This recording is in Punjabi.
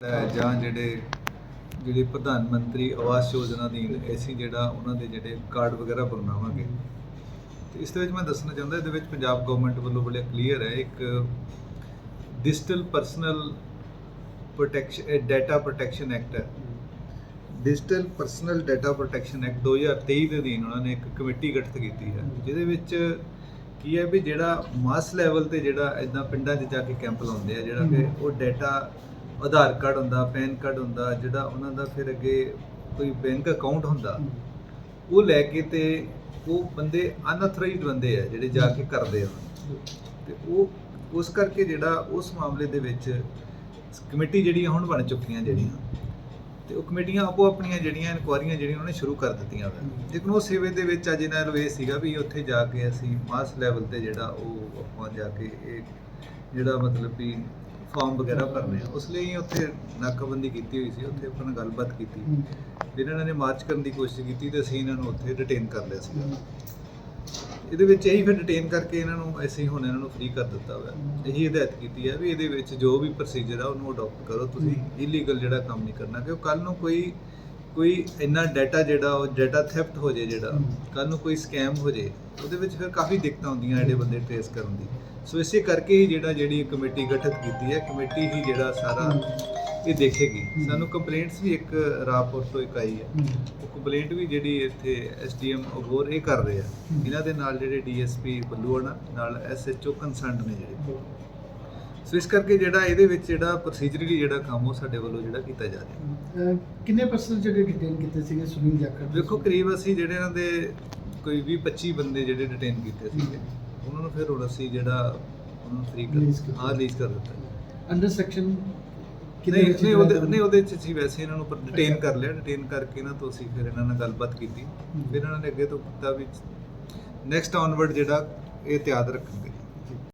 ਜਾਂ ਜਿਹੜੇ ਜਿਹੜੇ ਪ੍ਰਧਾਨ ਮੰਤਰੀ ਆਵਾਸ ਯੋਜਨਾ ਦੀ ਅਸੀਂ ਜਿਹੜਾ ਉਹਨਾਂ ਦੇ ਜਿਹੜੇ ਕਾਰਡ ਵਗੈਰਾ ਬਣਾਵਾਂਗੇ। ਤੇ ਇਸ ਦੇ ਵਿੱਚ ਮੈਂ ਦੱਸਣਾ ਚਾਹੁੰਦਾ ਇਹਦੇ ਵਿੱਚ ਪੰਜਾਬ ਗਵਰਨਮੈਂਟ ਵੱਲੋਂ ਬੜੇ ਕਲੀਅਰ ਹੈ ਇੱਕ digital personal protection data protection act ਹੈ। Digital personal data protection act 2023 ਦੇ ਅਧੀਨ ਉਹਨਾਂ ਨੇ ਇੱਕ ਕਮੇਟੀ ਗਠਿਤ ਕੀਤੀ ਹੈ ਜਿਹਦੇ ਵਿੱਚ ਕੀ ਹੈ ਵੀ ਜਿਹੜਾ ਮਾਸ ਲੈਵਲ ਤੇ ਜਿਹੜਾ ਇਦਾਂ ਪਿੰਡਾਂ 'ਚ ਜਾ ਕੇ ਕੈਂਪ ਲਾਉਂਦੇ ਆ ਜਿਹੜਾ ਕਿ ਉਹ ਡਾਟਾ ਆਧਾਰ ਕਾਰਡ ਹੁੰਦਾ ਪੈਨ ਕਾਰਡ ਹੁੰਦਾ ਜਿਹੜਾ ਉਹਨਾਂ ਦਾ ਫਿਰ ਅੱਗੇ ਕੋਈ ਬੈਂਕ ਅਕਾਊਂਟ ਹੁੰਦਾ ਉਹ ਲੈ ਕੇ ਤੇ ਉਹ ਬੰਦੇ ਅਨਅਥਰਾਈਜ਼ਡ ਬੰਦੇ ਆ ਜਿਹੜੇ ਜਾ ਕੇ ਕਰਦੇ ਆ। ਤੇ ਉਹ ਉਸ ਕਰਕੇ ਜਿਹੜਾ ਉਸ ਮਾਮਲੇ ਦੇ ਵਿੱਚ ਕਮੇਟੀ ਜਿਹੜੀਆਂ ਹੁਣ ਬਣ ਚੁੱਕੀਆਂ ਜਿਹੜੀਆਂ ਤੇ ਉਹ ਕਮੇਟੀਆਂ ਆਪੋ ਆਪਣੀਆਂ ਜਿਹੜੀਆਂ ਇਨਕੁਆਰੀਆਂ ਜਿਹੜੀਆਂ ਉਹਨੇ ਸ਼ੁਰੂ ਕਰ ਦਿੱਤੀਆਂ ਵਾ। ਲੇਕਿਨ ਉਹ ਸੇਵੇ ਦੇ ਵਿੱਚ ਅੱਜ ਇਹਨਾਂ ਨੂੰ ਇਹ ਸੀਗਾ ਵੀ ਉੱਥੇ ਜਾ ਕੇ ਅਸੀਂ ਮਾਸ ਲੈਵਲ ਤੇ ਜਿਹੜਾ ਉਹ ਆਪਾਂ ਜਾ ਕੇ ਇਹ ਜਿਹੜਾ ਮਤਲਬ ਵੀ ਫਾਰਮ ਵਗੈਰਾ ਭਰਨੇ ਆ। ਉਸ ਲਈ ਉੱਥੇ ਨਾਕਾਬੰਦੀ ਕੀਤੀ ਹੋਈ ਸੀ ਉੱਥੇ ਆਪਾਂ ਨਾਲ ਗੱਲਬਾਤ ਕੀਤੀ। ਫਿਰ ਇਹਨਾਂ ਨੇ ਮਾਰਚ ਕਰਨ ਦੀ ਕੋਸ਼ਿਸ਼ ਕੀਤੀ ਤੇ ਅਸੀਂ ਇਹਨਾਂ ਨੂੰ ਉੱਥੇ ਡਿਟੇਨ ਕਰ ਲਿਆ ਸੀਗਾ। ਇਹਦੇ ਵਿੱਚ ਇਹੀ ਫਿਰ ਡਿਟੇਨ ਕਰਕੇ ਇਹਨਾਂ ਨੂੰ ਅਸੀਂ ਹੁਣ ਇਹਨਾਂ ਨੂੰ ਫ੍ਰੀ ਕਰ ਦਿੱਤਾ ਹੋਇਆ। ਇਹੀ ਹਦਾਇਤ ਕੀਤੀ ਹੈ ਵੀ ਇਹਦੇ ਵਿੱਚ ਜੋ ਵੀ ਪ੍ਰੋਸੀਜਰ ਆ ਉਹਨੂੰ ਅਡਾਪਟ ਕਰੋ। ਤੁਸੀਂ ਇਲੀਗਲ ਜਿਹੜਾ ਕੰਮ ਨਹੀਂ ਕਰਨਾ ਕਿਉਂ ਕੱਲ ਨੂੰ ਕੋਈ ਕੋਈ ਇੰਨਾ ਡਾਟਾ ਜਿਹੜਾ ਉਹ ਡਾਟਾ ਥੈਫਟ ਹੋ ਜੇ ਜਿਹੜਾ ਕੱਲ ਨੂੰ ਕੋਈ ਸਕੈਮ ਹੋ ਜੇ ਉਹਦੇ ਵਿੱਚ ਫਿਰ ਕਾਫੀ ਦਿੱਕਤਾਂ ਹੁੰਦੀਆਂ ਜਿਹੜੇ ਬੰਦੇ ਟ੍ਰੇਸ ਕਰਨ ਦੀ। ਸੋ ਇਸੇ ਕਰਕੇ ਹੀ ਜਿਹੜਾ ਜਿਹੜੀ ਕਮੇਟੀ ਗਠਿਤ ਕੀਤੀ ਹੈ ਕਮੇਟੀ ਹੀ ਜਿਹੜਾ ਸਾਰਾ ਇਹ ਦੇਖੇਗੀ। ਸਾਨੂੰ ਕੰਪਲੇਂਟਸ ਵੀ ਇੱਕ ਰਾਪੋਰਟ ਤੋਂ ਇੱਕ ਆਈ ਹੈ। ਉਹ ਕੰਪਲੇਂਟ ਵੀ ਜਿਹੜੀ ਇੱਥੇ ਐਸਡੀਐਮ ਅਬੋਰ ਇਹ ਕਰ ਰਹੇ ਆ। ਇਹਨਾਂ ਦੇ ਨਾਲ ਜਿਹੜੇ ਡੀਐਸਪੀ ਬੱਲੂਆਣਾ ਨਾਲ ਐਸਐਚਓ ਕੰਸਰਨਡ ਨੇ ਜਿਹੜੇ। ਸੋ ਇਸ ਕਰਕੇ ਜਿਹੜਾ ਇਹਦੇ ਵਿੱਚ ਜਿਹੜਾ ਪ੍ਰੋਸੀਜਰਲੀ ਜਿਹੜਾ ਕੰਮ ਉਹ ਸਾਡੇ ਵੱਲੋਂ ਜਿਹੜਾ ਕੀਤਾ ਜਾ ਰਿਹਾ। ਅਹ ਕਿੰਨੇ ਪਰਸਨ ਜਿਹੜੇ ਡਿਟੇਨ ਕੀਤੇ ਸੀਗੇ ਸੁਨੀਲ ਜਾਖੜ ਵੇਖੋ ਕਰੀਬ ਅਸੀਂ ਜਿਹੜੇ ਇਹਨਾਂ ਦੇ ਕੋਈ 20 25 ਬੰਦੇ ਜਿਹੜੇ ਡਿਟੇਨ ਕੀਤੇ ਸੀਗੇ ਉਹਨਾਂ ਨੂੰ ਫਿਰ ਹੁਣ ਅਸੀਂ ਜਿਹੜਾ ਉਹਨਾਂ ਨੂੰ ਫ੍ਰੀ Release ਕਰ ਕੀਤਾ। ਹਾਂ ਰਿਲੀਜ਼ ਕਰ ਦਿੱਤਾ। ਅੰਡਰ ਸੈਕਸ਼ਨ ਨਹੀਂ ਨਹੀਂ ਉਹਦੇ ਨਹੀਂ ਉਹਦੇ ਚ ਅਸੀਂ ਵੈਸੇ ਇਹਨਾਂ ਨੂੰ ਡਿਟੇਨ ਕਰ ਲਿਆ। ਡਿਟੇਨ ਕਰਕੇ ਨਾ ਤੋਂ ਅਸੀਂ ਫਿਰ ਇਹਨਾਂ ਨਾਲ ਗੱਲਬਾਤ ਕੀਤੀ। ਫਿਰ ਇਹਨਾਂ ਨੇ ਅੱਗੇ ਤੋਂ ਕੀਤਾ ਵੀ ਨੈਕਸਟ ਆਨਵਰਡ ਜਿਹੜਾ ਇਹ ਤਿਆਦ ਰੱਖਣਗੇ।